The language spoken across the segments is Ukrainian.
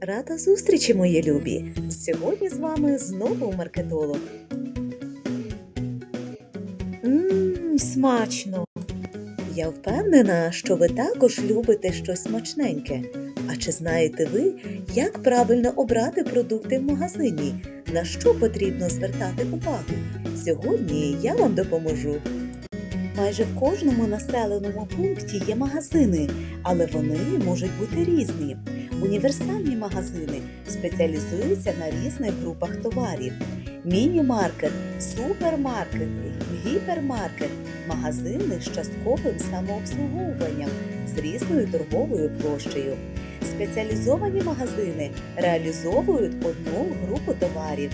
Рада зустрічі, мої любі! Сьогодні з вами знову маркетолог. Ммм, смачно! Я впевнена, що ви також любите щось смачненьке. А чи знаєте ви, як правильно обрати продукти в магазині? На що потрібно звертати увагу? Сьогодні я вам допоможу. Майже в кожному населеному пункті є магазини, але вони можуть бути різні. Універсальні магазини спеціалізуються на різних групах товарів: міні-маркет, супермаркет, гіпермаркет, магазини з частковим самообслуговуванням з різною торговою площею. Спеціалізовані магазини реалізовують одну групу товарів.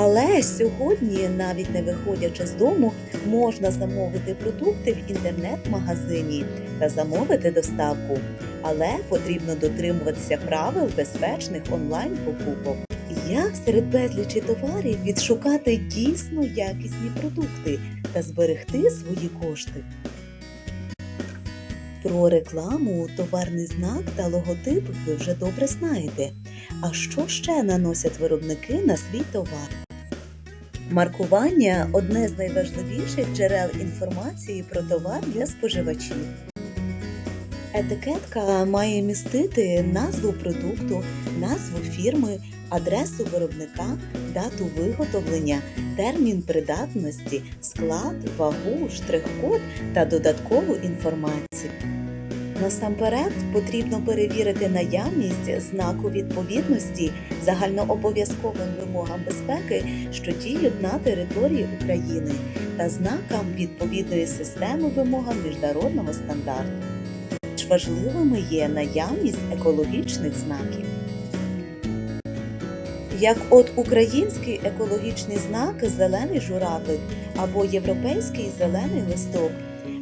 Але сьогодні, навіть не виходячи з дому, можна замовити продукти в інтернет-магазині та замовити доставку. Але потрібно дотримуватися правил безпечних онлайн-покупок. Як серед безлічі товарів відшукати дійсно якісні продукти та зберегти свої кошти? Про рекламу, товарний знак та логотип ви вже добре знаєте. А що ще наносять виробники на свій товар? Маркування одне з найважливіших джерел інформації про товар для споживачів. Етикетка має містити назву продукту, назву фірми, адресу виробника, дату виготовлення, термін придатності, склад, вагу, штрих-код та додаткову інформацію. Насамперед потрібно перевірити наявність знаку відповідності загальнообов'язковим вимогам безпеки, що діють на території України, та знакам відповідної системи вимогам міжнародного стандарту. Важливими є наявність екологічних знаків. Як от український екологічний знак зелений журавлик або європейський зелений листок.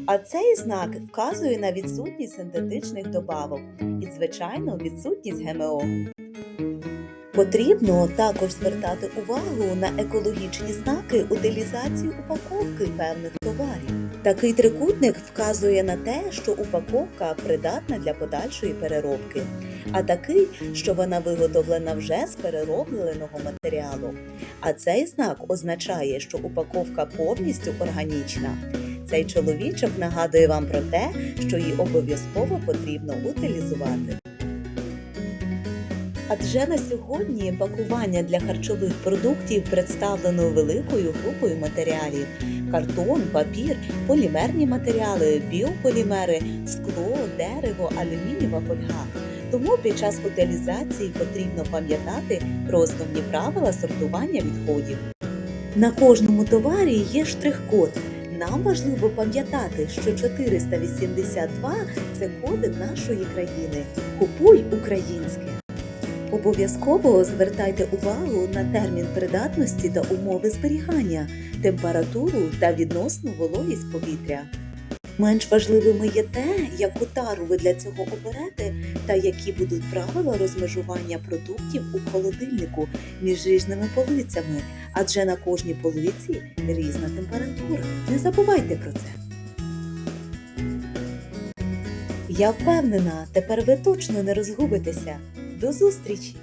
А цей знак вказує на відсутність синтетичних добавок і, звичайно, відсутність ГМО. Потрібно також звертати увагу на екологічні знаки утилізації упаковки певних товарів. Такий трикутник вказує на те, що упаковка придатна для подальшої переробки, а такий, що вона виготовлена вже з переробленого матеріалу. А цей знак означає, що упаковка повністю органічна. Цей чоловічок нагадує вам про те, що її обов'язково потрібно утилізувати. Адже на сьогодні пакування для харчових продуктів представлено великою групою матеріалів: картон, папір, полімерні матеріали, біополімери, скло, дерево, алюмінієва фольга. Тому під час утилізації потрібно пам'ятати про основні правила сортування відходів. На кожному товарі є штрих-код. Нам важливо пам'ятати, що 482 це коди нашої країни. Купуй українське. Обов'язково звертайте увагу на термін придатності та умови зберігання, температуру та відносну вологість повітря. Менш важливими є те, яку тару ви для цього оберете, та які будуть правила розмежування продуктів у холодильнику між різними полицями, адже на кожній полиці різна температура. Не забувайте про це. Я впевнена, тепер ви точно не розгубитеся. До зустрічі!